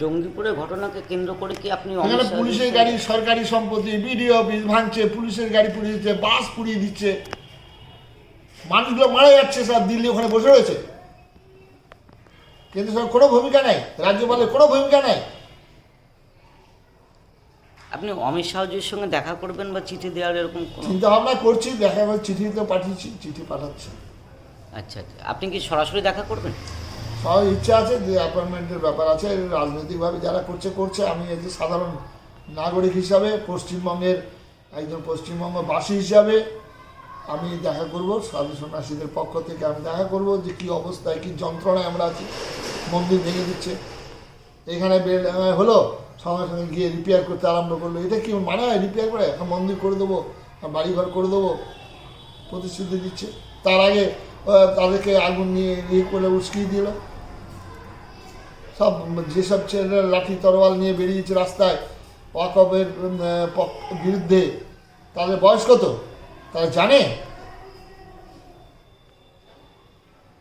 জঙ্গিপুরের ঘটনাকে কেন্দ্র করে কি আপনি অমিত পুলিশের গাড়ি সরকারি সম্পত্তি বিডিও অফিস ভাঙছে পুলিশের গাড়ি পুড়িয়ে দিচ্ছে বাস পুড়িয়ে দিচ্ছে। মানুষগুলো মারা যাচ্ছে স্যার দিল্লি ওখানে বসে রয়েছে। কিন্তু স্যার কোনো ভূমিকা নেই রাজ্যপালের কোনো ভূমিকা নেই। আপনি অমিত শাহজির সঙ্গে দেখা করবেন বা চিঠি দেওয়ার এরকম চিন্তা ভাবনা করছি দেখা চিঠি তো পাঠিয়েছি চিঠি পাঠাচ্ছি। আচ্ছা আচ্ছা। আপনি কি সরাসরি দেখা করবেন? সবার ইচ্ছা আছে যে অ্যাপয়েন্টমেন্টের ব্যাপার আছে, রাজনৈতিকভাবে যারা করছে করছে। আমি এই যে সাধারণ নাগরিক হিসাবে, পশ্চিমবঙ্গের একজন পশ্চিমবঙ্গবাসী হিসাবে আমি দেখা করব, সাধু সন্ন্যাসীদের পক্ষ থেকে আমি দেখা করব যে কি অবস্থায়, কি যন্ত্রণায় আমরা আছি। মন্দির ভেঙে দিচ্ছে। এখানে হলো, সঙ্গে সঙ্গে গিয়ে রিপেয়ার করতে আরম্ভ করল। এটা কি মানে হয়? রিপেয়ার করে? এখন মন্দির করে দেবো বাড়িঘর করে দেবো, প্রতিশ্রুতি দিচ্ছে। তার আগে তাদেরকে আগুন নিয়ে ইয়ে করে উস্কিয়ে দিল। সব যেসব ছেলেরা লাঠি তরোয়াল নিয়ে বেরিয়েছে রাস্তায় ওয়াকবের বিরুদ্ধে, তাদের বয়স কত? তারা জানে?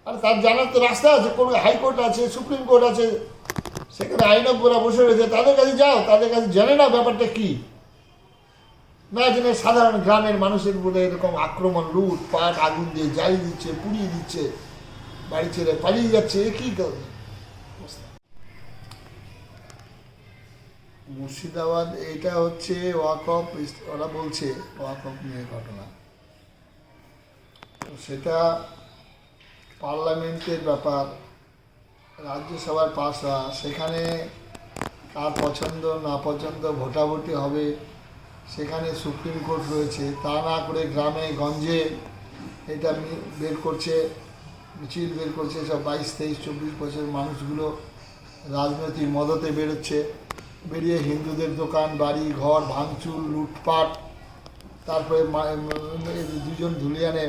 আর তার জানার তো রাস্তা আছে, কোনো হাইকোর্ট আছে, সুপ্রিম কোর্ট আছে, সেখানে আইনজ্ঞরা বসে রয়েছে, তাদের কাছে যাও, তাদের কাছে জানে না ব্যাপারটা কি? না জেনে সাধারণ গ্রামের মানুষের উপরে এরকম আক্রমণ লুট পাট আগুন দিয়ে জ্বালিয়ে দিচ্ছে, পুড়িয়ে দিচ্ছে, বাড়ি ছেড়ে পালিয়ে যাচ্ছে, এ কি মুর্শিদাবাদ, এটা হচ্ছে ওয়াকফ ওরা বলছে ওয়াকফ নিয়ে ঘটনা। তো সেটা পার্লামেন্টের ব্যাপার, রাজ্যসভার পাস হওয়া সেখানে কার পছন্দ, না পছন্দ, ভোটাভুটি হবে, সেখানে সুপ্রিম কোর্ট রয়েছে, তা না করে গ্রামে, গঞ্জে এটা বের করছে, মিছিল বের করছে সব বাইশ, তেইশ, চব্বিশ বছর মানুষগুলো, রাজনৈতিক মদতে বেরোচ্ছে। বেরিয়ে হিন্দুদের দোকান, বাড়ি, ঘর, ভাঙচুর, লুটপাট, তারপরে দুজন ধুলিয়ানে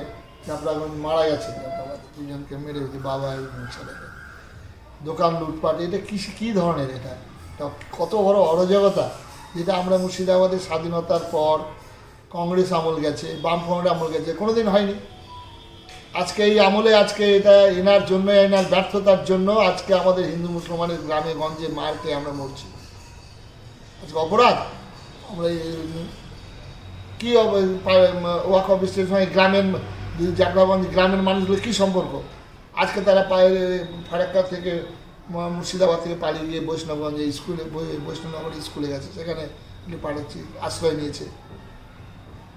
চাপড়াগঞ্জ মারা গেছে। দুজনকে মেরে হয়েছে বাবা এবং ছেলেকে। দোকান, লুটপাট, এটা কী কী ধরনের এটা? কত বড় অরাজকতা। যেটা আমরা মুর্শিদাবাদের স্বাধীনতার পর কংগ্রেস আমল গেছে বামফ্রন্ট আমল গেছে কোনো দিন হয়নি। আজকে এই আমলে, আজকে এটা এনার জন্য, এনার ব্যর্থতার জন্য আজকে আমাদের হিন্দু মুসলমানের গ্রামে, গঞ্জে মারকে আমরা মরছি। আজকে অপরাধ? আমরা কি ওয়াক অফিসের সঙ্গে গ্রামের জাগরাগঞ্জ গ্রামের মানুষগুলো কী সম্পর্ক? আজকে তারা পায়ে ফারাক্কা থেকে মুর্শিদাবাদ থেকে পালিয়ে গিয়ে বৈষ্ণবগঞ্জে স্কুলে বৈষ্ণবনগর স্কুলে গেছে। সেখানে পাঠাচ্ছি আশ্রয় নিয়েছে।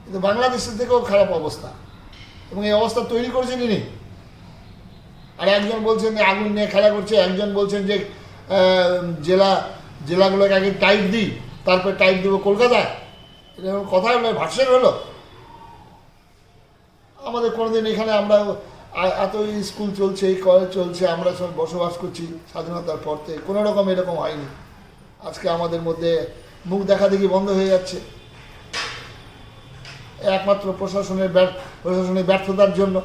কিন্তু বাংলাদেশের থেকেও খারাপ অবস্থা। এবং এই অবস্থা তৈরি করেছেন ইনি আর একজন বলছেন আগুন নিয়ে খেলা করছে, একজন বলছেন যে জেলা জেলাগুলোকে আগে টাইট দিই, তারপর টাইট দেবো কলকাতায়। এটা কোনো কথা হলো ভার্সন হলো? আমাদের কোনোদিন এখানে আমরা এত স্কুল চলছে, এই কলেজ চলছে, আমরা সব বসবাস করছি স্বাধীনতার পর থেকে। কোনো রকম এরকম হয়নি। আজকে আমাদের মধ্যে মুখ দেখা দেখি বন্ধ হয়ে যাচ্ছে। একমাত্র প্রশাসনের ব্যর্থ, প্রশাসনের ব্যর্থতার জন্য।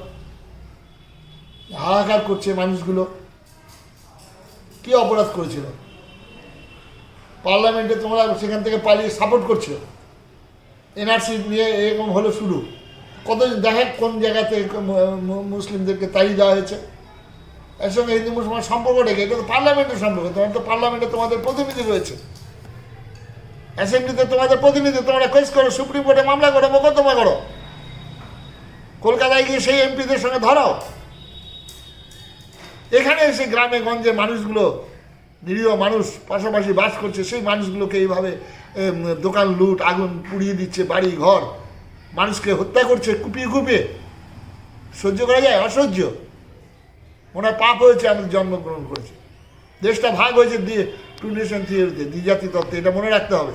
হাহাকার করছে মানুষগুলো। কি অপরাধ করেছিল? পার্লামেন্টে তোমরা সেখান থেকে পালিয়ে সাপোর্ট করছ। এনআরসি নিয়ে এরকম হলো শুরু। কত দেখেন কোন জায়গাতে মুসলিমদেরকে তাড়িয়ে দেওয়া হয়েছে। এর সঙ্গে হিন্দু মুসলমান সম্পর্ক রেখে, এটা তো পার্লামেন্টের সম্পর্ক তোমার তো পার্লামেন্টে তোমাদের প্রতিনিধি রয়েছে। অ্যাসেম্বলিতে তোমাদের প্রতিনিধি, তোমরা কেস করো, সুপ্রিম কোর্টে মামলা করো, মোকদ্দমা করো। কলকাতায় গিয়ে সেই এমপিদের সঙ্গে ধরাও। এখানে এসে গ্রামে গঞ্জে মানুষগুলো নিরীহ মানুষ পাশাপাশি বাস করছে, সেই মানুষগুলোকে এইভাবে দোকান লুট, আগুন পুড়িয়ে দিচ্ছে, বাড়ি, ঘর। মানুষকে হত্যা করছে, কুপিয়ে কুপিয়ে। সহ্য করা যায়? অসহ্য। মনে পাপ হয়েছে, আমি জন্মগ্রহণ করেছে। দেশটা ভাগ হয়েছে, দিয়ে টু নেশন থিওরিতে দ্বিজাতি তত্ত্বে, এটা মনে রাখতে হবে।